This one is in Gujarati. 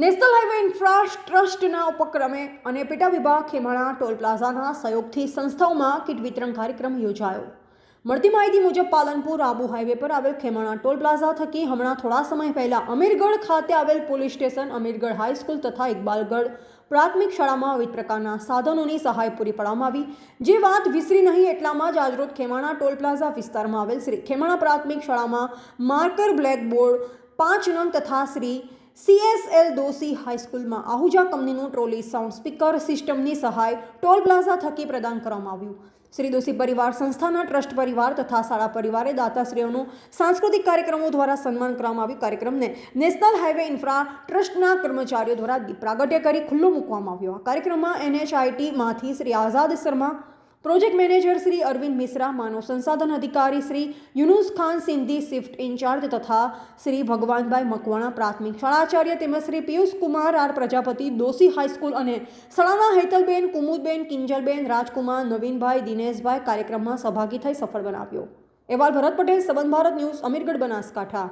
નેશનલ હાઈવે ઇન્ફ્રા ટ્રસ્ટના ઉપક્રમે અને પેટા વિભાગ ખેમાણા ટોલ પ્લાઝાના સહયોગથી સંસ્થાઓમાં કીટ વિતરણ કાર્યક્રમ યોજાયો. મળતી માહિતી મુજબ પાલનપુર આબુ હાઈવે પર આવેલ ખેમાણા ટોલ પ્લાઝા થકી હમણાં થોડા સમય પહેલા અમીરગઢ ખાતે આવેલ પોલીસ સ્ટેશન, અમીરગઢ હાઈસ્કૂલ તથા ઇકબાલગઢ પ્રાથમિક શાળામાં વિવિધ પ્રકારના સાધનોની સહાય પૂરી પાડવામાં આવી. જે વાત વિસરી નહીં એટલામાં જ આજરોજ ખેમાણા ટોલ પ્લાઝા વિસ્તારમાં આવેલ શ્રી ખેમાણા પ્રાથમિક શાળામાં માર્કર બ્લેકબોર્ડ પાંચ નંગ તથા શ્રી સીએસએલ દોશી હાઈસ્કૂલમાં આહુજા કંપનીનું ટ્રોલી સાઉન્ડ સ્પીકર સિસ્ટમની સહાય ટોલ પ્લાઝા થકી પ્રદાન કરવામાં આવ્યું. શ્રી દોશી પરિવાર, સંસ્થાના ટ્રસ્ટ પરિવાર તથા શાળા પરિવારે દાતાશ્રીઓનું સાંસ્કૃતિક કાર્યક્રમો દ્વારા સન્માન કરવામાં આવ્યું. કાર્યક્રમને નેશનલ હાઈવે ઇન્ફ્રા ટ્રસ્ટના કર્મચારીઓ દ્વારા પ્રાગટ્ય કરી ખુલ્લો મૂકવામાં આવ્યો. આ કાર્યક્રમમાં એનએચઆઈટીમાંથી શ્રી આઝાદ શર્મા પ્રોજેક્ટ મેનેજર શ્રી અરવિંદ મિશ્રા, માનવ સંસાધન અધિકારી શ્રી યુનુસ ખાન સિંધી, શિફ્ટ ઇન્ચાર્જ તથા શ્રી ભગવાનભાઈ મકવાણા પ્રાથમિક શાળાચાર્ય તેમજ Shri Piyush Kumar, R Prajapati, Doshi high school અને શાળાના હેતલબેન, કુમુદબેન, કિંજલબેન, રાજકુમાર, નવીનભાઈ, દિનેશભાઈ કાર્યક્રમમાં સહભાગી થઈ સફળ બનાવ્યો. અહેવાલ ભરત પટેલ સંબંધ ભારત ન્યૂઝ, અમીરગઢ, બનાસકાંઠા.